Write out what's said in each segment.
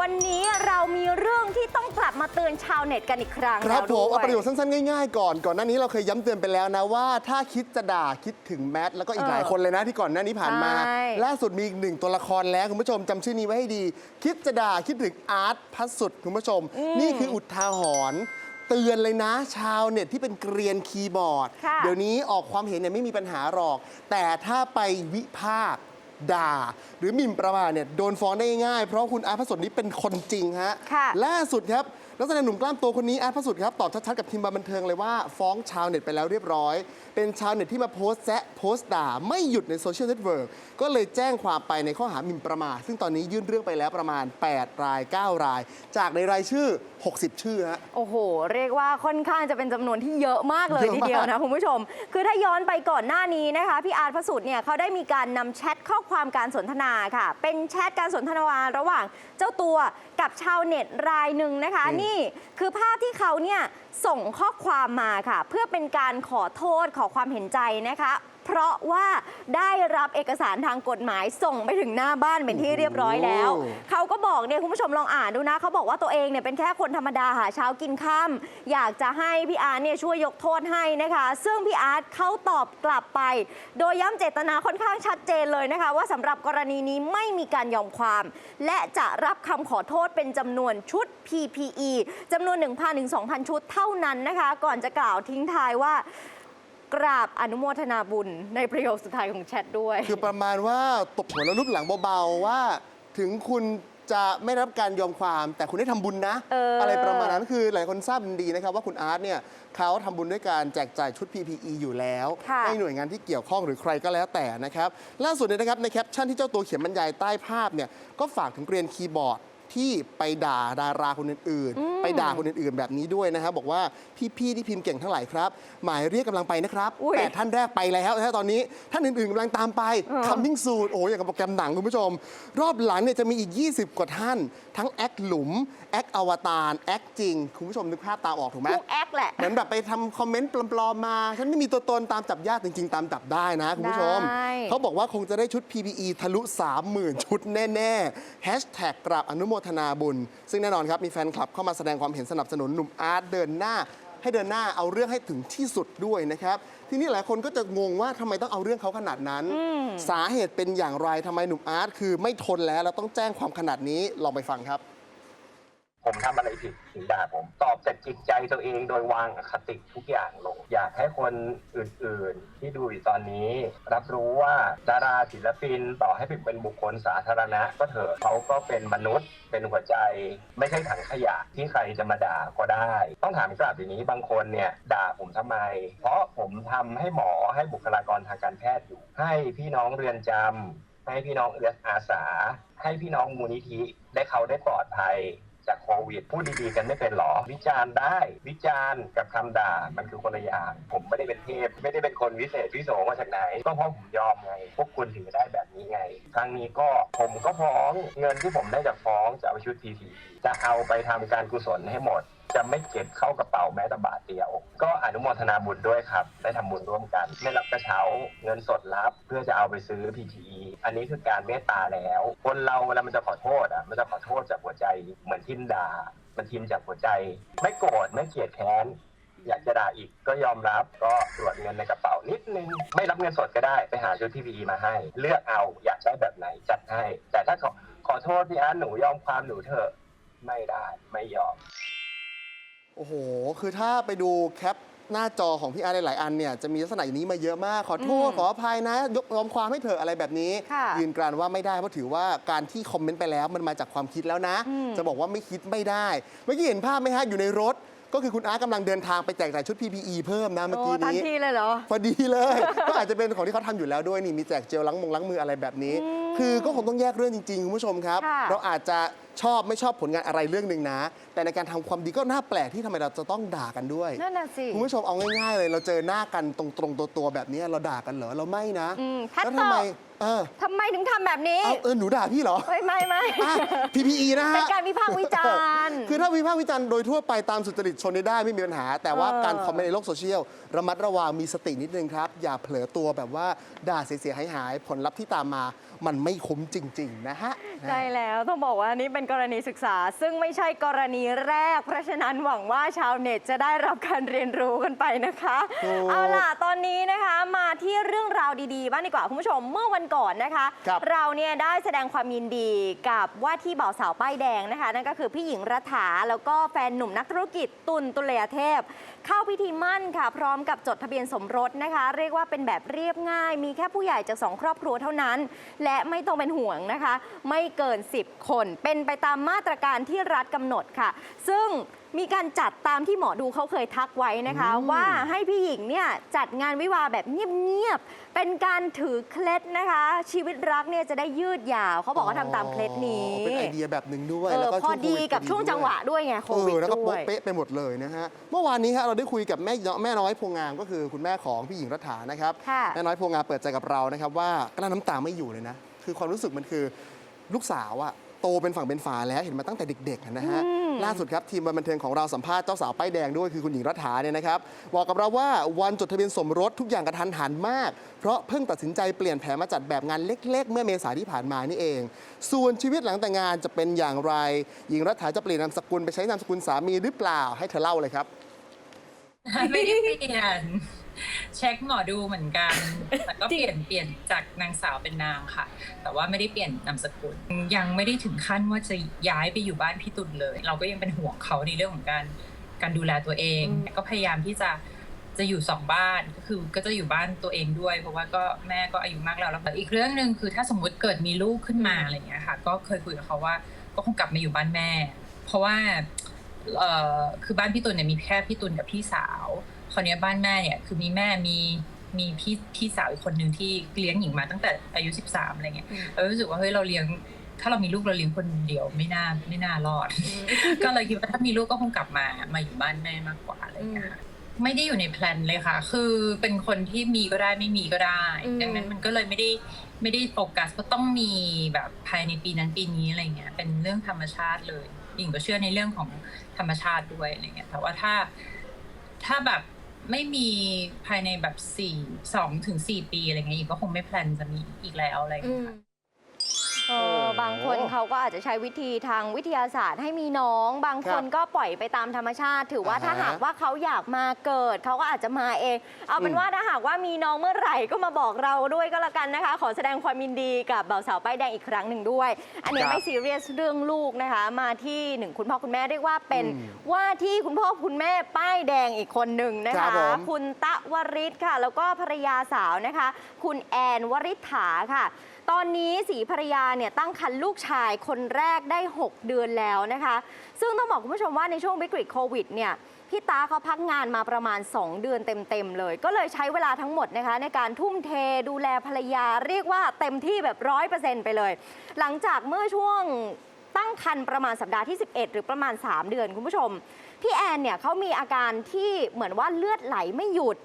วันนี้เรามีเรื่องที่ต้องกลับมาเตือนชาวเน็ตกันอีกครั้งครับแล้วผมด้วเอาประโยชน์สั้นๆ ง่ายๆ ก่อนก่อนหน้านี้เราเคยย้ำเตือนไปแล้วนะว่า ถ้าคิดจะด่าคิดถึงแมทแล้วก็อีกหลายคนเลยนะที่ก่อนหน้านี้ผ่านมา ใช่ ล่าสุดมีอีกหนึ่งตัวละครแล้วคุณผู้ชมจำชื่อนี้ไว้ให้ดี คิดจะด่าคิดถึงอาร์ตพัสสุดคุณผู้ชม นี่คืออุทาหรณ์เตือนเลยนะ ชาวเน็ตที่เป็นเกรียนคีย์บอร์ด ค่ะ เดี๋ยวนี้ออกความเห็นเนี่ยไม่มีปัญหาหรอก แต่ถ้าไปวิพากษ์ ด่า หรือหมิ่นประมาทเนี่ยโดนฟ้องได้ง่ายๆเพราะคุณอาร์ตพระสุดนี้เป็นคนจริงฮะค่ะ ล่าสุดครับ นักแสดงหนุ่มกล้ามโตคนนี้อาร์ตพระสุดครับตอบชัดๆกับทีมบันเทิงเลยว่าฟ้องชาวเน็ตไปแล้วเรียบร้อย เป็นชาวเน็ตที่มาโพสต์แซะโพสต์ด่าไม่หยุดในโซเชียลเน็ตเวิร์กก็เลยแจ้งความไปในข้อหาหมิ่นประมาทซึ่งตอนนี้ยื่นเรื่องไปแล้วประมาณ 8 ราย 9 ราย จากในรายชื่อ 60 ชื่อฮะ โอ้โห เรียกว่าค่อนข้างจะเป็นจำนวนที่เยอะมากเลยเยอะทีมากเดียวนะคุณผู้ชม คือถ้าย้อนไปก่อนหน้านี้นะคะ พี่อาร์ตพระสุดเนี่ยเขาได้มีการนำแชทข้อความการสนทนาค่ะ เป็นแชทการสนทนาระหว่างเจ้าตัว กับชาวเน็ตรายหนึ่งนะคะอืมนี่คือภาพที่เขาเนี่ยส่งข้อความมาค่ะ เพื่อเป็นการขอโทษขอความเห็นใจนะคะ เพราะว่าได้รับเอกสารทางกฎหมายส่งไปถึงหน้าบ้านเป็นที่เรียบร้อยแล้วโอ้เขาก็บอกเนี่ยคุณผู้ชมลองอ่านดูนะ เขาบอกว่าตัวเองเนี่ยเป็นแค่คนธรรมดาหาเช้ากินค่ำอยากจะให้พี่อาร์ตเนี่ยช่วยยกโทษให้นะคะ ซึ่งพี่อาร์ตเขาตอบกลับไป โดยย้ำเจตนาค่อนข้างชัดเจนเลยนะคะ ว่าสำหรับกรณีนี้ไม่มีการยอมความ และจะรับคำขอโทษเป็นจำนวนชุด PPE จำนวน 1,000ถึง2,000 ชุดเท่านั้นนะคะ ก่อนจะกล่าวทิ้งท้ายว่า กราบอนุโมทนาบุญในประโยคสุดท้ายของแชทด้วย คือประมาณว่าตบหัวแล้วรูปหลังเบาๆว่า ถึงคุณจะไม่รับการยอมความแต่คุณได้ทำบุญนะ เอออไรประมาณนั้นคือหลายคนทราบดีนะครับว่าคุณอาร์ตเนี่ยเขาทำบุญด้วยการแจกจ่ายชุด PPE อยู่แล้ว ค่ะ ให้หน่วยงานที่เกี่ยวข้องหรือใครก็แล้วแต่นะครับ ล่าสุดเนี่ยนะครับในแคปชั่นที่เจ้าตัวเขียนบรรยายใต้ภาพเนี่ยก็ฝากถึงเกรียนคีย์บอร์ด ที่ไปด่าดาราคนอื่นๆ ไปด่าคนอื่นๆ แบบนี้ด้วยนะครับ บอกว่าพี่ๆที่พิมพ์เก่งทั้งหลายครับ หมายเรียกกำลังไปนะครับ อุ๊ยแต่ท่านแรกไปแล้วนะฮะตอนนี้ท่านอื่นๆกำลังตามไปเออ coming soon โอ้ยอย่างกับโปรแกรมหนังคุณผู้ชม รอบหลังเนี่ยจะมีอีก 20 กว่าท่าน ทั้งแอคหลุม แอคอวตารแอคจริง คุณผู้ชมนึกภาพตามออกถูกไหม ทุกแอคแหละ เหมือนแบบไปทำคอมเมนต์ปลอมๆมา ฉันไม่มีตัวตนตามจับยากจริง ๆ ตามจับได้นะ คุณผู้ชม ได้ เขาบอกว่าคงจะได้ชุด PPE ทะลุ 30,000 ชุดแน่ ๆ แฮชแท็กกราบอนุโมทนาบุญ ซึ่งแน่นอนครับมีแฟนคลับเข้ามาแสดงความเห็นสนับสนุนหนุ่มอาร์ตเดินหน้า ให้เดินหน้าเอาเรื่องให้ถึงที่สุดด้วยนะครับ ทีนี้หลายคนก็จะงงว่าทำไมต้องเอาเรื่องเขาขนาดนั้น สาเหตุเป็นอย่างไรทำไมหนุ่มอาร์ตคือไม่ทนแล้วแล้วต้องแจ้งความขนาดนี้ลองไปฟังครับ ผมทำอะไรผิดถึงด่าผมตอบจากจิตใจตัวเองโดยวางอคติทุกอย่างลง อยากให้คนอื่นๆ ที่ดูอยู่ตอนนี้ รับรู้ว่าดาราศิลปินต่อให้เป็นบุคคลสาธารณะ ก็เถอะเขาก็เป็นมนุษย์เป็นหัวใจ ไม่ใช่ถังขยะที่ใครจะมาด่าก็ได้ ต้องถามกลับอย่างนี้บางคนเนี่ยด่าผมทำไม เพราะผมทำให้หมอให้บุคลากรทางการแพทย์อยู่ ให้พี่น้องเรือนจำให้พี่น้องเอืออาสา ให้พี่น้องมูลนิธิได้เขาได้ปลอดภัย จากโควิดพูดดีๆกันไม่เป็นหรอ วิจารณ์ได้ วิจารณ์กับคำด่ามันคือคนละอย่างผมไม่ได้เป็นเทพ ไม่ได้เป็นคนวิเศษวิโสมาจากไหน ก็เพราะผมยอมไง พวกคุณถึงได้แบบนี้ไง ครั้งนี้ก็ผมก็ฟ้องเงินที่ผมได้จากฟ้องจะเอาไปชุดทีที จะเอาไปทำการกุศลให้หมด จะไม่เก็บเข้ากระเป๋าแม้แต่บาทเดียว ก็อนุโมทนาบุญด้วยครับ ได้ทำบุญร่วมกันไม่รับกระเช้าเงินสดรับ เพื่อจะเอาไปซื้อ PPE อันนี้คือการเมตตาแล้ว คนเราเวลามันจะขอโทษอะมันจะขอโทษจากหัวใจเหมือนทิมด่ามันทิมจากหัวใจ ไม่โกรธไม่เกลียดแค้นอยากจะด่าอีกก็ยอมรับก็ตรวจเงินในกระเป๋านิดนึง ไม่รับเงินสดก็ได้ไปหาชุด PPE มาให้ เลือกเอาอยากได้แบบไหนจัดให้ แต่ถ้าขอขอโทษพี่อาร์ตหนูยอมความหนูเถอะ ไม่ได้ไม่ยอม โอ้โห คือถ้าไปดูแคปหน้าจอของพี่อาร์ตหลายๆอันเนี่ยจะมีลักษณะอย่างนี้มาเยอะมาก ขอโทษอืมขออภัยนะ ยกยอมความให้เถอะอะไรแบบนี้ ค่ะ ยืนกรานว่าไม่ได้เพราะถือว่าการที่คอมเมนต์ไปแล้วมันมาจากความคิดแล้วนะอืมจะบอกว่าไม่คิดไม่ได้ เมื่อกี้เห็นภาพไหมฮะอยู่ในรถ ก็คือคุณอาร์ตกำลังเดินทางไปแจกจ่ายชุด PPE เพิ่มนะเมื่อโอ้กี้ทันนี้ ทีเลยเหรอ พอดีเลย ก็อาจจะเป็นของที่เขาทำอยู่แล้วด้วยนี่มีแจกเจลล้างมงล้างมืออะไรแบบนี้อืมคือก็คงต้องแยกเรื่องจริงๆคุณผู้ชมครับ ค่ะ เราอาจจะชอบไม่ชอบผลงานอะไรเรื่องหนึ่งนะ แต่ในการทำความดีก็น่าแปลกที่ทำไมเราจะต้องด่ากันด้วย นั่นน่ะสิ คุณผู้ชมเอาง่ายๆเลย เราเจอหน้ากันตรงๆตัวๆแบบนี้เราด่ากันเหรอเราไม่นะอืมแพทแล้วตทำอไมบเออทำไมถึงทำแบบนี้ เอาเออหนูด่าพี่เหรอเฮ้ยไม่ไม่ อะ PPE นะฮะเป็นการวิพากษ์วิจารณ์คือถ้าวิพากษ์วิจารณ์โดยทั่วไปตามสุจริตชนได้ไม่มีปัญหา แต่ว่าเออการคอมเมนต์ในโลกโซเชียลระมัดระวังมีสตินิดนึงครับ อย่าเผลอตัวแบบว่าด่าเสียหายหายๆผลลัพธ์ที่ตามมา มันไม่คุ้มจริง ๆ นะฮะ ใช่แล้วต้องบอกว่านี่เป็นเป็นกรณีศึกษา ซึ่งไม่ใช่กรณีแรก เพราะฉะนั้นหวังว่าชาวเน็ตจะได้รับการเรียนรู้กันไปนะคะ ถูกเอาล่ะตอนนี้นะคะมาที่เรื่องราวดีๆบ้างดีกว่าคุณผู้ชมเมื่อวันก่อนนะคะ ครับ เราเนี่ยได้แสดงความยินดีกับว่าที่บ่าวสาวป้ายแดงนะคะ นั่นก็คือพี่หญิงรัฐาแล้วก็แฟนหนุ่มนักธุรกิจตุลตุลยเทพ เข้าพิธีมั่นค่ะ พร้อมกับจดทะเบียนสมรสนะคะ เรียกว่าเป็นแบบเรียบง่าย มีแค่ผู้ใหญ่จากสองครอบครัวเท่านั้น และและไม่ต้องเป็นห่วงนะคะ ไม่เกิน 10 คน เป็นไปตามมาตรการที่รัฐกำหนดค่ะ ซึ่ง มีการจัดตามที่หมอดูเขาเคยทักไว้นะคะอืมว่าให้พี่หญิงเนี่ยจัดงานวิวาห์แบบเงียบๆ เป็นการถือเคล็ดนะคะ ชีวิตรักเนี่ยจะได้ยืดยาว เขาบอกว่าทำตามเคล็ดนี้อ๋อเป็นไอเดียแบบหนึ่งด้วยเออแล้วก็พอช่วงโคดีวิกับพอช่วงจังหวะด้วยไงโคเอวิดอแล้วก็ด้วโป๊ะยเป๊ะไปหมดเลยนะฮะ เมื่อวานนี้ฮะเราได้คุยกับแม่แม่น้อยโพงามก็คือคุณแม่ของพี่หญิงรัฐานะครับ ค่ะ แม่น้อยโพงามเปิดใจกับเรานะครับว่ากลั้นน้ำตาไม่อยู่เลยนะ คือความรู้สึกมันคือลูกสาวอะโตเป็นฝั่งเป็นฝาแล้วเห็นมาตั้งแต่เด็กๆอะนะฮะ อืม ล่าสุดครับทีมบันเทิงของเราสัมภาษณ์เจ้าสาวป้ายแดงด้วยคือคุณหญิงรัฐาเนี่ยนะครับบอกกับเราว่าวันจดทะเบียนสมรสทุกอย่างกระทันหันมาก เพราะเพิ่งตัดสินใจเปลี่ยนแผนมาจัดแบบงานเล็ก ๆ เมื่อเมษาที่ผ่านมานี่เอง ส่วนชีวิตหลังแต่งงานจะเป็นอย่างไร หญิงรัฐาจะเปลี่ยนนามสกุลไปใช้นามสกุลสามีหรือเปล่าให้เธอเล่าเลยครับไม่ได้เปลี่ยน เช็คหมอดูเหมือนกัน แต่ก็เปลี่ยนเปลี่ยนจากนางสาวเป็นนางค่ะ แต่ว่าไม่ได้เปลี่ยนนามสกุล ยังไม่ได้ถึงขั้นว่าจะย้ายไปอยู่บ้านพี่ตุลเลย เราก็ยังเป็นห่วงเขาในเรื่องของการการดูแลตัวเองอืมก็พยายามที่จะจะอยู่สองบ้านก็คือก็จะอยู่บ้านตัวเองด้วย เพราะว่าก็แม่ก็อายุมากแล้วแล้วแต่อีกเรื่องหนึ่งคือถ้าสมมุติเกิดมีลูกขึ้นมาอะไรอย่างเงี้ยค่ะ ก็เคยคุยกับเขาว่าก็คงกลับมาอยู่บ้านแม่ เพราะว่าเอ่อคือบ้านพี่ตุลเนี่ยมีแค่พี่ตุลกับพี่สาว คราวเนี้ยบ้านแม่เนี่ยคือมีแม่มีมีพี่พี่สาวอีกคนหนึ่งที่เลี้ยงหญิงมาตั้งแต่อายุ13อะไรเงี้ยเรารู้สึกว่าเฮ้ยเราเลี้ยง ถ้าเรามีลูกเราเลี้ยงคนเดียวไม่น่าไม่น่ารอด ก็เลยคิดว่าถ้ามีลูกก็คงกลับมามาอยู่บ้านแม่มากกว่าอะไรเงี้ยค่ะไม่ได้อยู่ในแพลนเลยค่ะ คือเป็นคนที่มีก็ได้ไม่มีก็ได้อืมดังนั้นมันก็เลยไม่ได้ไม่ได้โฟกัสว่าต้องมีแบบภายในปีนั้นปีนี้อะไรเงี้ย เป็นเรื่องธรรมชาติเลยหญิงก็เชื่อในเรื่องของธรรมชาติด้วยอะไรเงี้ย แต่ว่าถ้าถ้าแบบ ไม่มีภายในแบบสี่สองถึงสี่ปีอะไรเงี้ยอีกก็คงไม่แพลนจะมีอีกแล้วอะไรอืเงี้ยค่ะ เออบางคนเขาก็อาจจะใช้วิธีทางวิทยาศาสตร์ให้มีน้อง บางคนก็ปล่อยไปตามธรรมชาติ ถือว่าอ่าฮะถ้าหากว่าเขาอยากมาเกิด เขาก็อาจจะมาเอง เอาเป็นอืมว่าถ้าหากว่ามีน้องเมื่อไหร่ก็มาบอกเราด้วยก็แล้วกันนะคะ ขอแสดงความยินดีกับบ่าวสาวป้ายแดงอีกครั้งหนึ่งด้วย อันนี้ไม่ซีเรียสเรื่องลูกนะคะ มาที่หนึ่งคุณพ่อคุณแม่เรียกว่าเป็นอืมว่าที่คุณพ่อคุณแม่ป้ายแดงอีกคนหนึ่งนะครัคะ บผม คุณตะวริศค่ะ แล้วก็ภรรยาสาวนะคะ คุณแอนวริษฐาค่ะ ตอนนี้สีภรรยาเนี่ยตั้งครรภ์ลูกชายคนแรกได้ 6 เดือนแล้วนะคะ ซึ่งต้องบอกคุณผู้ชมว่าในช่วงวิกฤตโควิดเนี่ยพี่ตาเขาพักงานมาประมาณ 2 เดือนเต็มๆเลย ก็เลยใช้เวลาทั้งหมดนะคะ ในการทุ่มเทดูแลภรรยาเรียกว่าเต็มที่แบบร้อยเปอร์เซ็นต์ไปเลย หลังจากเมื่อช่วงตั้งครรภ์ประมาณสัปดาห์ที่ 11 หรือประมาณ 3 เดือนคุณผู้ชม พี่แอนเนี่ยเขามีอาการที่เหมือนว่าเลือดไหลไม่หยุด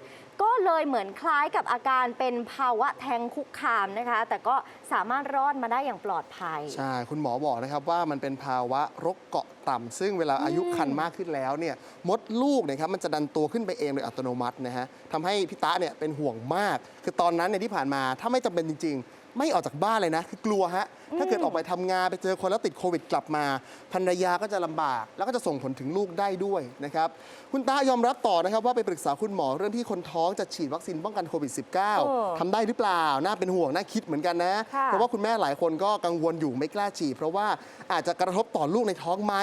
ก็เลยเหมือนคล้ายกับอาการเป็นภาวะแทงคุกคามนะคะ แต่ก็สามารถรอดมาได้อย่างปลอดภัย ใช่ คุณหมอบอกนะครับว่ามันเป็นภาวะรกเกาะต่ำซึ่งเวลาอายุคันมากขึ้นแล้วเนี่ยมดลูกเนะครับมันจะดันตัวขึ้นไปเองโดยอัตโนมัตินะฮะทำให้พี่ตาเนี่ยเป็นห่วงมาก คือตอนนั้นเนี่ยที่ผ่านมาถ้าไม่จำเป็นจริง ๆ ไม่ออกจากบ้านเลยนะ คือกลัวฮะ ถ้าเกิดออกไปทำงานไปเจอคนแล้วติดโควิดกลับมาภรรยาก็จะลำบาก แล้วก็จะส่งผลถึงลูกได้ด้วยนะครับคุณตายอมรับต่อนะครับว่าไปปรึกษาคุณหมอเรื่องที่คนท้องจะฉีดวัคซีนป้องกันโควิดเออ -19 ทำได้หรือเปล่าน่าเป็นห่วงน่าคิดเหมือนกันนะ ค่ะ เพราะว่าคุณแม่หลายคนก็กังวลอยู่ไม่กล้าฉีดเพราะว่าอาจจะกระทบต่อลูกในท้องไหม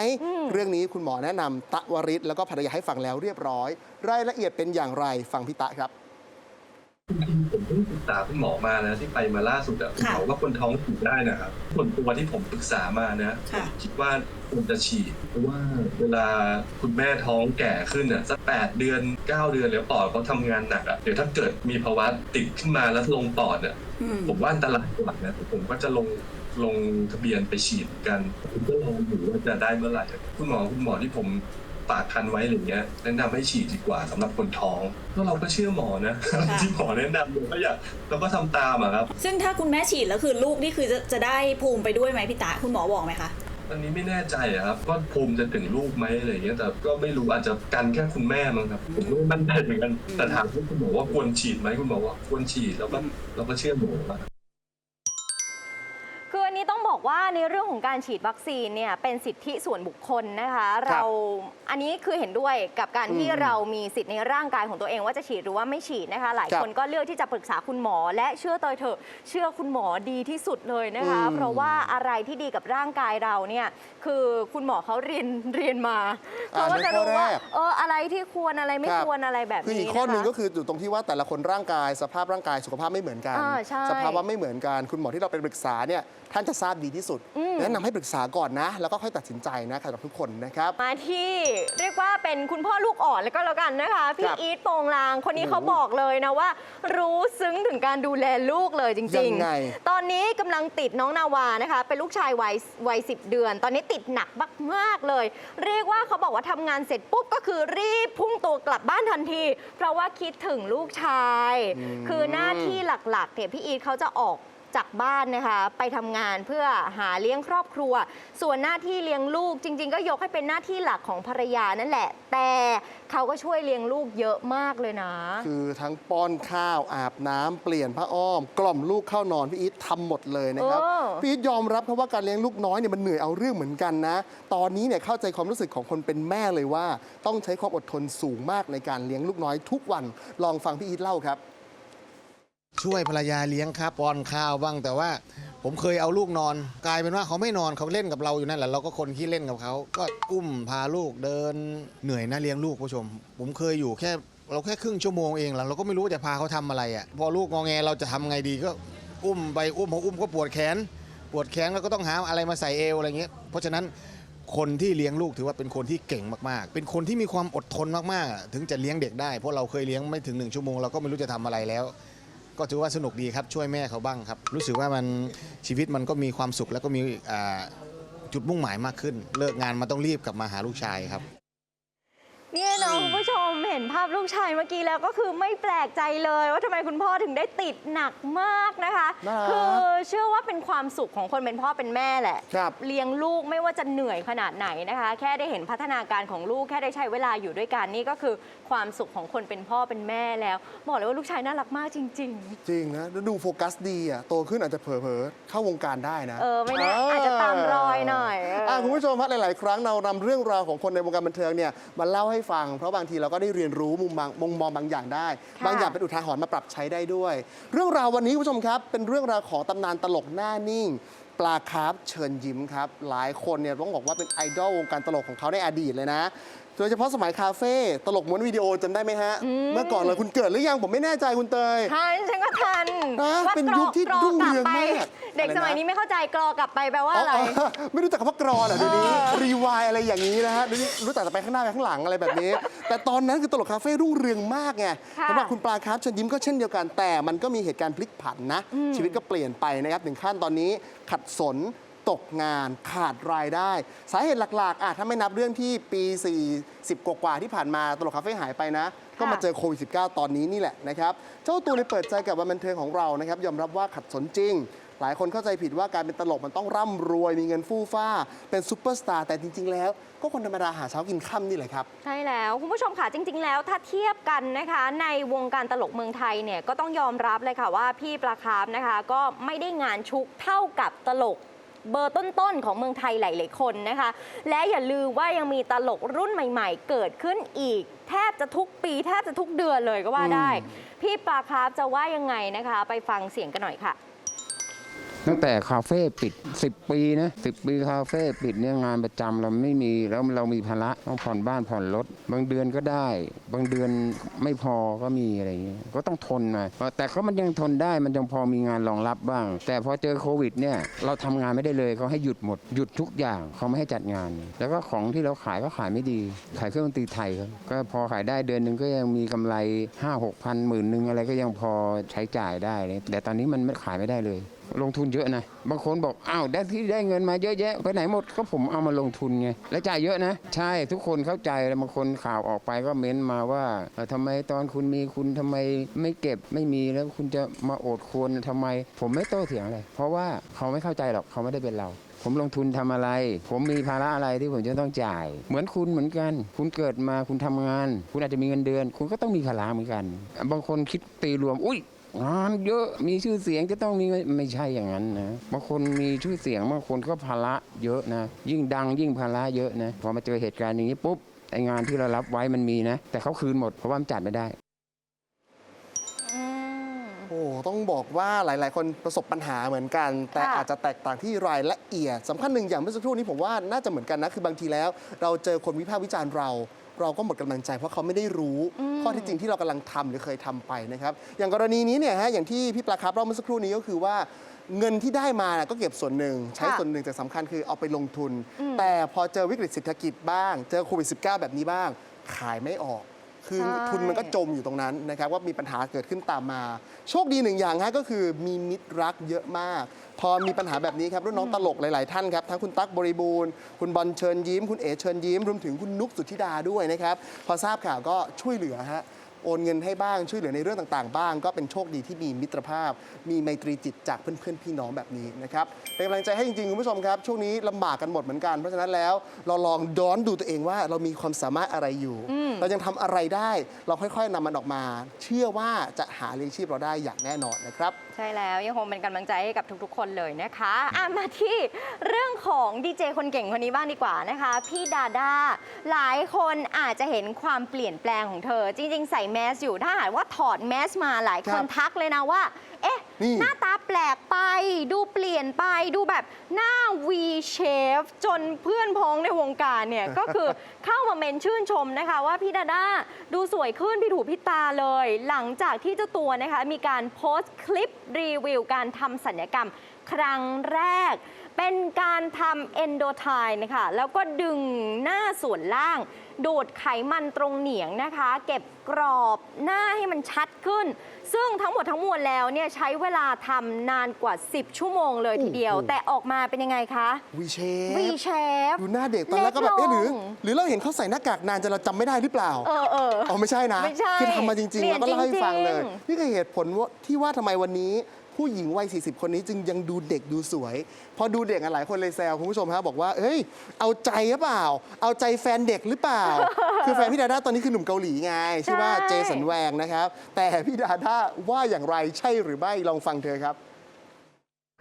เรื่องนี้คุณหมอแนะนำตะวริศแล้วก็ภรรยาให้ฟังแล้วเรียบร้อย รายละเอียดเป็นอย่างไรฟังพี่ตะครับ ผมเพิ่งปรึกษาคุณหมอมานะที่ไปมาล่าสุดอะคุณหมอว่าคนท้องฉีดได้นะครับส่วนตัวที่ผมปรึกษามานะคิดว่าควรจะฉีดเพราะว่าเวลาคุณแม่ท้องแก่ขึ้นอะสักแปดเดือนเก้าเดือนแล้วปอดเขาทำงานหนักอะเดี๋ยวถ้าเกิดมีภาวะติดขึ้นมาแล้วลงปอดอะอืมผมว่าอันตรายกว่านะผมก็จะลงลงทะเบียนไปฉีดกันผมก็รออยู่ว่าจะได้เมื่อไหร่คุณหมอคุณหมอที่ผม ฝากคันไว้อะไรเงี้ยแนะนำให้ฉีดดีกว่าสำหรับคนท้องก็เราก็เชื่อหมอนะค่ะที่หมอแนะนำเราก็อยากเราก็ทำตามอะครับ ซึ่งถ้าคุณแม่ฉีดแล้วคือลูกนี่คือจะจะได้ภูมิไปด้วยไหมพี่ตาคุณหมอบอกไหมคะอันนี้ไม่แน่ใจอะครับว่าภูมิจะถึงลูกไหมอะไรเงี้ยแต่ก็ไม่รู้อาจจะกันแค่คุณแม่มั้งครับผมก็ไม่มั่นใจเหมือนกันอืมแต่ถามว่าคุณหมอว่าควรฉีดไหมคุณหมอว่าควรฉีดแล้วก็เราก็เชื่อหมอ ในเรื่องของการฉีดวัคซีนเนี่ยเป็นสิทธิส่วนบุคคลนะคะ เราอันนี้คือเห็นด้วยกับการที่อืมเรามีสิทธิ์ในร่างกายของตัวเองว่าจะฉีดหรือว่าไม่ฉีดนะคะ หลายครับคนก็เลือกที่จะปรึกษาคุณหมอ และเชื่อเตยเถอะเชื่อคุณหมอดีที่สุดเลยนะคะอืมเพราะว่าอะไรที่ดีกับร่างกายเราเนี่ยคือคุณหมอเขาเรียนเรียนมาอ่าเขาก็จะรู้ว่าในข้อแรกเอออะไรที่ควรอะไรไม่ครับควรอะไรแบบคือนี้อีกข้อหนึ่งนะคะก็คืออยู่ตรงที่ว่าแต่ละคนร่างกายสภาพร่างกายสุขภาพไม่เหมือนกันอ่าใช่สภาวะไม่เหมือนกัน คุณหมอที่เราไปปรึกษาเนี่ยท่านจะทราบดีที่สุดอืมแนะนำให้ปรึกษาก่อนนะ แล้วก็ค่อยตัดสินใจนะสำหรับทุกคนนะครับ มาที่เรียกว่าเป็นคุณพ่อลูกอ่อนแล้วก็แล้วกันนะคะ พี่ครับอีทโปงลางคนนี้โอ้โหเขาบอกเลยนะว่า รู้ซึ้งถึงการดูแลลูกเลยจยัริงงไงๆตอนนี้กำลังติดน้องนาวานะคะ เป็นลูกชายวัยวัยสิเดือน ตอนนี้ติดหนักมากๆเลย เรียกว่าเขาบอกว่าทำงานเสร็จปุ๊บก็คือรีบพุ่งตัวกลับบ้านทันที เพราะว่าคิดถึงลูกชายอืมคือหน้าที่หลักๆเนี่ยพี่อีทเขาจะออก จากบ้านนะคะไปทำงานเพื่อหาเลี้ยงครอบครัว ส่วนหน้าที่เลี้ยงลูกจริง ๆ ก็ยกให้เป็นหน้าที่หลักของภรรยานั่นแหละ แต่เขาก็ช่วยเลี้ยงลูกเยอะมากเลยนะ คือทั้งป้อนข้าวอาบน้ำเปลี่ยนผ้าอ้อม กล่อมลูกเข้านอนพี่อีททำหมดเลยนะครับ เออ พี่อีทยอมรับครับว่าการเลี้ยงลูกน้อยเนี่ยมันเหนื่อยเอาเรื่องเหมือนกันนะ ตอนนี้เนี่ยเข้าใจความรู้สึกของคนเป็นแม่เลยว่า ต้องใช้ความอดทนสูงมากในการเลี้ยงลูกน้อยทุกวัน ลองฟังพี่อีทเล่าครับ ช่วยภรรยาเลี้ยงครับป้อนข้าวบ้างแต่ว่า ผมเคยเอาลูกนอน กลายเป็นว่าเขาไม่นอนเขาเล่นกับเราอยู่นั่นแหละเราก็คนขี้เล่นกับเขาก็อุ้มพาลูกเดินเหนื่อยนะเลี้ยงลูกผู้ชม ผมเคยอยู่แค่เราแค่ครึ่งชั่วโมงเองแล้วเราก็ไม่รู้ว่าจะพาเขาทำอะไรอะพอลูกงอแงเราจะทำไงดีก็อุ้มไปอุ้มพออุ้มก็ปวดแขน ปวดแขนแล้วก็ต้องหาอะไรมาใส่เอวอะไรเงี้ยเพราะฉะนั้นคนที่เลี้ยงลูกถือว่าเป็นคนที่เก่งมากๆ เป็นคนที่มีความอดทนมากๆ ถึงจะเลี้ยงเด็กได้ เพราะเราเคยเลี้ยงไม่ถึงหนึ่งชั่วโมงเราก็ไม่รู้จะทำอะไรแล้ว ก็ถือว่าสนุกดีครับช่วยแม่เขาบ้างครับ รู้สึกว่ามันชีวิตมันก็มีความสุขแล้วก็มีจุดมุ่งหมายมากขึ้น เลิกงานมาต้องรีบกลับมาหาลูกชายครับ นี่ยเนาะคุณผู้ชมเห็นภาพลูกชายเมื่อกี้แล้วก็คือไม่แปลกใจเลย ว่าทำไมคุณพ่อถึงได้ติดหนักมากนะคะ น่ารักคือเชื่อว่าเป็นความสุขของคนเป็นพ่อเป็นแม่แหละ ครับ เลี้ยงลูกไม่ว่าจะเหนื่อยขนาดไหนนะคะ แค่ได้เห็นพัฒนาการของลูกแค่ได้ใช้เวลาอยู่ด้วยกันนี่ก็คือความสุขของคนเป็นพ่อเป็นแม่แล้ว บอกเลยว่าลูกชายน่ารักมากจริง จริงนะ แล้วดูโฟกัสดีอะ โตขึ้นอาจจะเผลอๆ เข้าวงการได้นะ ๆ เออไม่แน่อา ผู้ชมครับหลาย ๆ ครั้งเรานำเรื่องราวของคนในวงการบันเทิงเนี่ยมาเล่าให้ฟัง เพราะบางทีเราก็ได้เรียนรู้มุมบางมุมมองบางอย่างได้ ค่ะบางอย่างเป็นอุทาหรณ์มาปรับใช้ได้ด้วย เรื่องราววันนี้คุณผู้ชมครับ เป็นเรื่องราวของตำนานตลกหน้านิ่ง ปลาคาร์ฟเชิญยิ้มครับ หลายคนเนี่ยต้องบอกว่าเป็นไอดอลวงการตลกของเขาในอดีตเลยนะ โดยเฉพาะสมัยคาเฟ่ตลกม้วนวิดีโอจำได้ไหมฮะเมื่อก่อนเลยคุณเกิดหรือยังผมไม่แน่ใจคุณเตย ทันฉันก็ทันนะว่าเป็นกรอยุคที่กรอกลับรุ่งเรืองไปมากเด็กอะไรนะ สมัยนี้ไม่เข้าใจกรอกลับไปแปลว่าอะไร อ๋อไม่รู้จักคำว่ากรอนเหรอเดี๋ยวนี้เออรีวายอะไรอย่างนี้นะฮะเดี๋ยวนี้รู้จักแต่ไปข้างหน้าไปข้างหลังอะไรแบบนี้ แต่ตอนนั้นคือตลกคาเฟ่รุ่งเรืองมากไงค่ะสำหรับคุณปลาครับเชิญยิ้มก็เช่นเดียวกันแต่มันก็มีเหตุการณ์พลิกผันนะ ชีวิตก็เปลี่ยนไปนะครับถึงขั้นตอนนี้ขัดสน ตกงานขาดรายได้ สาเหตุหลักๆอะถ้าไม่นับเรื่องที่ปี 40 กว่าๆที่ผ่านมาตลกคาเฟ่หายไปนะ ก็มาเจอโควิด -19 ตอนนี้นี่แหละนะครับ เจ้าตัวเลยเปิดใจกับวันบันเทิงของเรานะครับยอมรับว่าขัดสนจริงหลายคนเข้าใจผิดว่าการเป็นตลกมันต้องร่ำรวยมีเงินฟู่ฟ้า เป็นซูเปอร์สตาร์แต่จริง ๆ แล้ว ก็คนธรรมดาหาเช้ากินค่ำนี่แหละครับ ใช่แล้ว คุณผู้ชมค่ะ จริง ๆ แล้วถ้าเทียบกันนะคะ ในวงการตลกเมืองไทยเนี่ยก็ต้องยอมรับเลยค่ะว่าพี่ปลาคาร์ฟนะคะ ก็ไม่ได้งานชุกเท่ากับตลก เบอร์ต้นๆ ของเมืองไทยหลายๆ คนนะคะ และอย่าลืมว่ายังมีตลกรุ่นใหม่ ๆ เกิดขึ้นอีก แทบจะทุกปี แทบจะทุกเดือนเลยก็ว่าได้ พี่ปลาคาร์ฟจะว่ายังไงนะคะ ไปฟังเสียงกันหน่อยค่ะ ตั้งแต่คาเฟ่ปิด 10 ปีนะ10ปีคาเฟ่ปิดเนี่ยงานประจำเราไม่มีแล้วเรามีภาระต้องผ่อนบ้านผ่อนรถ บางเดือนก็ได้ บางเดือนไม่พอก็มีอะไรอย่างเงี้ยก็ต้องทนหน่อยแต่ก็มันยังทนได้มันยังพอมีงานรองรับบ้าง แต่พอเจอโควิดเนี่ยเราทำงานไม่ได้เลยเขาให้หยุดหมดหยุดทุกอย่างเขาไม่ให้จัดงาน แล้วก็ของที่เราขายก็ขายไม่ดีขายเครื่องดนตรีไทยครับก็พอขายได้เดือนหนึ่งก็ยังมีกำไร5 6พันหมื่นหนึ่งอะไรก็ยังพอใช้จ่ายได้เลยแต่ตอนนี้มันไม่ขายไม่ได้เลย ลงทุนเยอะนะ บางคนบอกอ้าวได้ที่ได้เงินมาเยอะแยะไปไหนหมดก็ผมเอามาลงทุนไงและจ่ายเยอะนะ ใช่ทุกคนเข้าใจแล้วบางคนข่าวออกไปก็เม้นมาว่าเอ่อทำไมตอนคุณมีคุณทำไมไม่เก็บไม่มีแล้วคุณจะมาโอดควรทำไม ผมไม่โต้เถียงเลยเพราะว่าเขาไม่เข้าใจหรอกเขาไม่ได้เป็นเรา ผมลงทุนทำอะไร ผมมีภาระอะไรที่ผมจะต้องจ่าย เหมือนคุณเหมือนกัน คุณเกิดมาคุณทำงาน คุณอาจจะมีเงินเดือน คุณก็ต้องมีภาระเหมือนกัน บางคนคิดตีรวม อุ้ย งานเยอะมีชื่อเสียงจะต้องมีไม่ใช่อย่างนั้นนะบางคนมีชื่อเสียงบางคนก็ภาระเยอะนะ ยิ่งดังยิ่งภาระเยอะนะพอมาเจอเหตุการณ์อย่างนี้ปุ๊บไองานที่เรารับไว้มันมีนะ แต่เขาคืนหมดเพราะว่ามันจัดไม่ได้อืมโอ้ต้องบอกว่าหลาย ๆ คนประสบปัญหาเหมือนกัน แต่ค่ะอาจจะแตกต่างที่รายละเอียดสำคัญหนึ่งอย่างเมื่อสักครู่นี้ผมว่าน่าจะเหมือนกันนะคือบางทีแล้ว เราเจอคนวิพากษ์วิจารณ์เรา เราก็หมดกำลังใจเพราะเขาไม่ได้รู้ข้อเที่จริงที่เรากำลังทำหรือเคยทำไปนะครับ อย่างกรณีนี้เนี่ยฮะอย่างที่พี่ปลาครับเล่าเมื่อสักครู่นี้ก็คือว่าเงินที่ได้มาน่ะก็เก็บส่วนหนึ่ง ใช้ค่ะส่วนหนึ่งแต่สำคัญคือเอาไปลงทุนอืมแต่พอเจอวิกฤตเศรษฐกิจบ้าง เจอโควิด -19 แบบนี้บ้าง ขายไม่ออก คือใช่ ทุนมันก็จมอยู่ตรงนั้นนะครับว่ามีปัญหาเกิดขึ้นตามมา โชคดีหนึ่งอย่างฮะก็คือมีมิตรรักเยอะมาก พอมีปัญหาแบบนี้ครับรุ่นน้องตลกหลาย ๆ ท่านครับทั้งคุณตั๊กบริบูรณ์คุณบอลเชิญยิ้ม คุณเอเชิญยิ้มรวมถึงคุณนุกสุธิดาด้วยนะครับพอทราบข่าวก็ช่วยเหลือฮะ โอนเงินให้บ้างช่วยเหลือในเรื่องต่างๆ บ้าง ก็เป็นโชคดีที่มีมิตรภาพ มีไมตรีจิตจากเพื่อนๆพี่น้องแบบนี้นะครับเป็นกำลังใจให้จริงๆคุณผู้ชมครับช่วงนี้ลำบากกันหมดเหมือนกันเพราะฉะนั้นแล้ว เราลองย้อนดูตัวเองว่าเรามีความสามารถอะไรอยู่ เรายังทำอะไรได้เราค่อยๆนำมันออกมา เชื่อว่าจะหาเลี้ยงชีพเราได้อย่างแน่นอนนะครับใช่แล้วยังคงเป็นกำลังใจให้กับทุกๆ คนเลยนะคะอะมาที่เรื่องของดีเจคนเก่งคนนี้บ้างดีกว่านะคะ พี่ดาดาหลายคนอาจจะเห็นความเปลี่ยนแปลงของเธอ จริง ๆ ใส่แมสอยู่ถ้าหากว่าถอดแมสมาหลายคนครับทักเลยนะว่า เอ๊ะ นี่ หน้าตาแปลกไป ดูเปลี่ยนไป ดูแบบหน้า V shape จนเพื่อนพ้องในวงการเนี่ย ก็คือเข้ามาเมนชื่นชมนะคะ ว่าพี่ดาด้าดูสวยขึ้นพี่ถูพี่ตาเลย หลังจากที่เจ้าตัวนะคะ มีการโพสต์คลิปรีวิวการทำสัญญกรรม ครั้งแรก เป็นการทำเอนโดไทนะคะแล้วก็ดึงหน้าส่วนล่าง ดูดไขมันตรงเหนียงนะคะ เก็บกรอบหน้าให้มันชัดขึ้น ซึ่งทั้งหมดทั้งมวลแล้วเนี่ยใช้เวลาทำนานกว่า 10 ชั่วโมงเลยทีเดียวโอ้โหแต่ออกมาเป็นยังไงคะวีเช V ฟ shape ดูหน้าเด็กตอนแรกก็แบบเล็เอ๊ะกหรือลงหรือเราเห็นเขาใส่หน้ากากนานจนเราจำไม่ได้หรือเปล่าเออเอออ๋อไม่ใช่นะ ไม่ใช่คือทำมาจริงเปๆลี่ยแล้นวก็เล่าให้ฟังเลยจริงๆนี่คือเหตุผลว่าที่ว่าทำไมวันนี้ ผู้หญิงวัย 40 คนนี้จึงยังดูเด็กดูสวย พอดูเด็กกันหลายคนเลยแซวคุณผู้ชมครับบอกว่า เอ้ย เอาใจหรือเปล่า เอาใจแฟนเด็กหรือเปล่า คือแฟนพี่ดาด้าตอนนี้คือหนุ่มเกาหลีไงชื่อว่าใช่ เจสันแวงนะครับ แต่พี่ดาด้าว่าอย่างไรใช่หรือไม่ลองฟังเธอครับ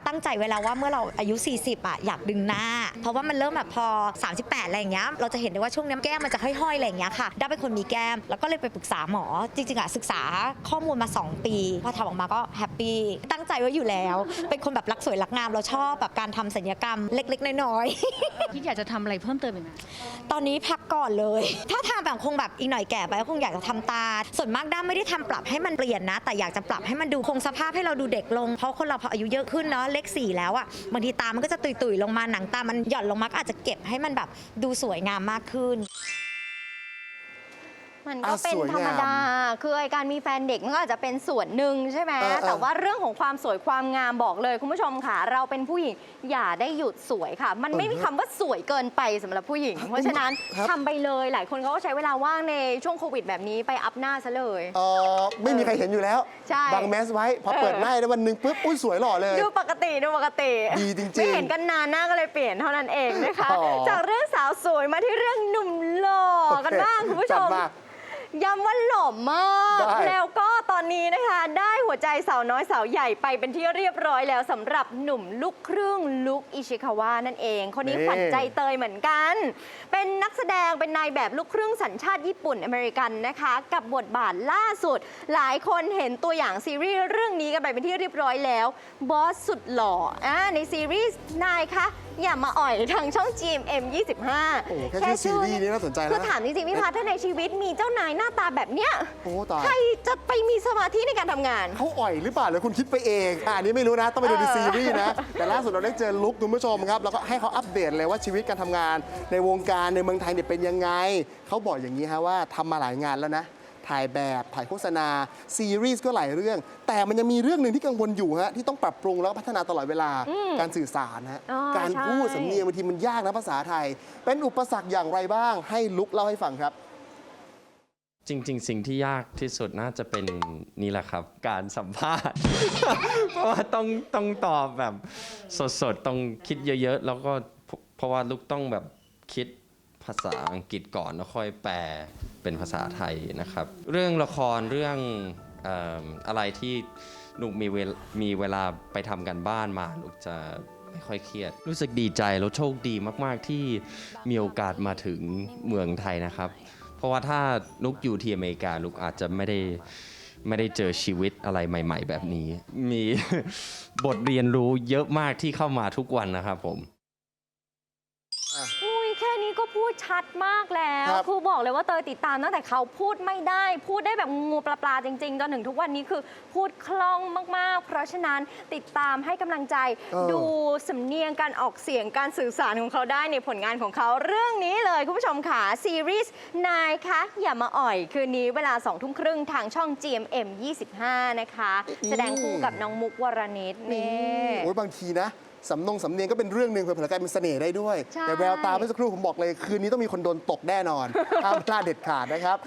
ตั้งใจไว้แล้วว่าเมื่อเราอายุ 40อะอยากดึงหน้า เพราะว่ามันเริ่มแบบพอ 38อะไรอย่างเงี้ยเราจะเห็นได้ว่าช่วงนี้แก้มมันจะห้อยๆอะไรอย่างเงี้ยค่ะได้เป็นคนมีแก้ม แล้วก็เลยไปปรึกษาหมอ จริงๆอะศึกษาข้อมูลมา 2 ปีพอทำออกมาก็แฮปปี้ตั้งใจไว้อยู่แล้ว เป็นคนแบบรักสวยรักงามเราชอบแบบการทำศัลยกรรมเล็ก ๆ น้อยๆคิดอยากจะทำอะไรเพิ่มเติมอีกไหมตอนนี้พักก่อนเลย ถ้าทำแบบคงแบบอีกหน่อยแก่ไปก็คงอยากจะทำตา ส่วนมากด้ามไม่ได้ทำปรับให้มันเปลี่ยนนะ แต่อยากจะปรับให้มันดูคงสภาพให้เราดูเด็กลงเพราะคนเราพออายุเยอะขึ้นเนาะเลขสี่แล้วอะบางทีตามันก็จะตุยๆลงมาหนังตามันหย่อนลงมาก็อาจจะเก็บให้มันแบบดูสวยงามมากขึ้น มันก็อะเป็นสวยธรรมงามดา คือไอการมีแฟนเด็กมันก็อาจจะเป็นส่วนหนึ่งใช่ไหม เออเออแต่ว่าเรื่องของความสวยความงามบอกเลย คุณผู้ชมค่ะ เราเป็นผู้หญิงอย่าได้หยุดสวยค่ะ มันไม่มีคำว่าสวยเกินไปสำหรับผู้หญิง เพราะฉะนั้นครับ ทำไปเลย หลายคนเขาก็ใช้เวลาว่างในช่วงโควิดแบบนี้ไปอัพหน้าซะเลย เออไม่มีใครเห็นอยู่แล้วใช่บังแมสไว้ พอเปิดหน้าได้วันหนึ่งปุ๊บ อุ้ยสวยหล่อเลย ดูปกติดูปกติดีจริงๆไม่เห็นกันนานหน้าก็เลยเปลี่ยนเท่านั้นเองนะคะ อ๋อจากเรื่องสาวสวยมาที่เรื่องหนุ่มหล่อกันบ้างคุณผู้ชจัดมมา ย้ำว่าหล่อมาก ได้ แล้วก็ตอนนี้นะคะ ได้หัวใจสาวน้อยสาวใหญ่ไปเป็นที่เรียบร้อยแล้วสำหรับหนุ่มลูกครึ่งลุกอิชิคาวะนั่นเอง คนนี้ขวัญใจเตยเหมือนกัน เป็นนักแสดงเป็นนายแบบลูกครึ่งสัญชาติญี่ปุ่นอเมริกันนะคะ กับบทบาทล่าสุด หลายคนเห็นตัวอย่างซีรีส์เรื่องนี้กันไปเป็นที่เรียบร้อยแล้วบอสสุดหล่ออ่าในซีรีส์นายคะอย่ามาอ่อยทางช่อง GMM 25โอ้โหแค่ชื่อซีรีส์นี่น่าสนใจคือนะถามจริงๆพี่พัฒน์ถ้าในชีวิตมีเจ้านายหน้าตาแบบเนี้ยโอ้ตาย ใครจะไปมีสมาธิในการทำงาน เขาอ่อยหรือเปล่าหรือคุณคิดไปเองอะอันนี้ไม่รู้นะ ต้องไปดูในเออ ซีรีส์นะ แต่ล่าสุดเราได้เจอลุคคุณผู้ชมครับ แล้วก็ให้เขาอัปเดตเลยว่าชีวิตการทำงาน ในวงการในเมืองไทยเนี่ยเป็นยังไง เขาบอกอย่างนี้ฮะว่าทำมาหลายงานแล้วนะ ถ่ายแบบถ่ายโฆษณา ซีรีส์ก็หลายเรื่อง แต่มันยังมีเรื่องหนึ่งที่กังวลอยู่ฮะที่ต้องปรับปรุงแล้วก็พัฒนาตลอดเวลาการสื่อสารฮะอ๋อการพูดใช่สำเนียงบางทีมันยากนะภาษาไทย เป็นอุปสรรคอย่างไรบ้าง ให้ลุกเล่าให้ฟังครับ จริง ๆ สิ่งที่ยากที่สุดน่าจะเป็นนี่แหละครับ การสัมภาษณ์ เพราะว่าต้องต้องตอบแบบสดๆ ต้องคิดเยอะๆ แล้วก็เพราะเพราะว่าลูกต้องแบบคิดภาษาอังกฤษก่อนแล้วค่อยแปล เป็นภาษาไทยนะครับ เรื่องละครเรื่องออะไรที่นุกมีเวลมีเวลาไปทำกันบ้านมานุกจะไม่ค่อยเครียด รู้สึกดีใจแล้วโชคดีมากๆที่มีโอกาสมาถึงเมืองไทยนะครับ เพราะว่าถ้านุกอยู่ที่อเมริกานุกอาจจะไม่ได้ไม่ได้เจอชีวิตอะไรใหม่ ๆ แบบนี้ มีบทเรียนรู้เยอะมากที่เข้ามาทุกวันนะครับผม พูดชัดมากแล้วครับครูบอกเลยว่าเตยติดตามตั้งแต่เขาพูดไม่ได้ พูดได้แบบงูปลาปลาจริงๆจนถึงทุกวันนี้คือพูดคล่องมากๆ เพราะฉะนั้นติดตามให้กำลังใจ เออ ดูสำเนียงการออกเสียงการสื่อสารของเขาได้ในผลงานของเขาเรื่องนี้เลยคุณผู้ชมค่ะซีรีส์นายคะอย่ามาอ่อย คืนนี้เวลา2ทุ่มครึ่งทางช่อง GMM 25 นะคะ แสดงคู่กับน้องมุกวรณิตนี่ โอ้ยบางทีนะ สำนงสำเนียงก็เป็นเรื่องหนึ่งเผื่อๆกลายเป็นเสน่ห์ได้ด้วย ใช่ แต่แววตาเมื่อสักครู่ผมบอกเลยคืนนี้ต้องมีคนโดนตกแน่นอนห้ามพลาดเด็ดขาดนะครับ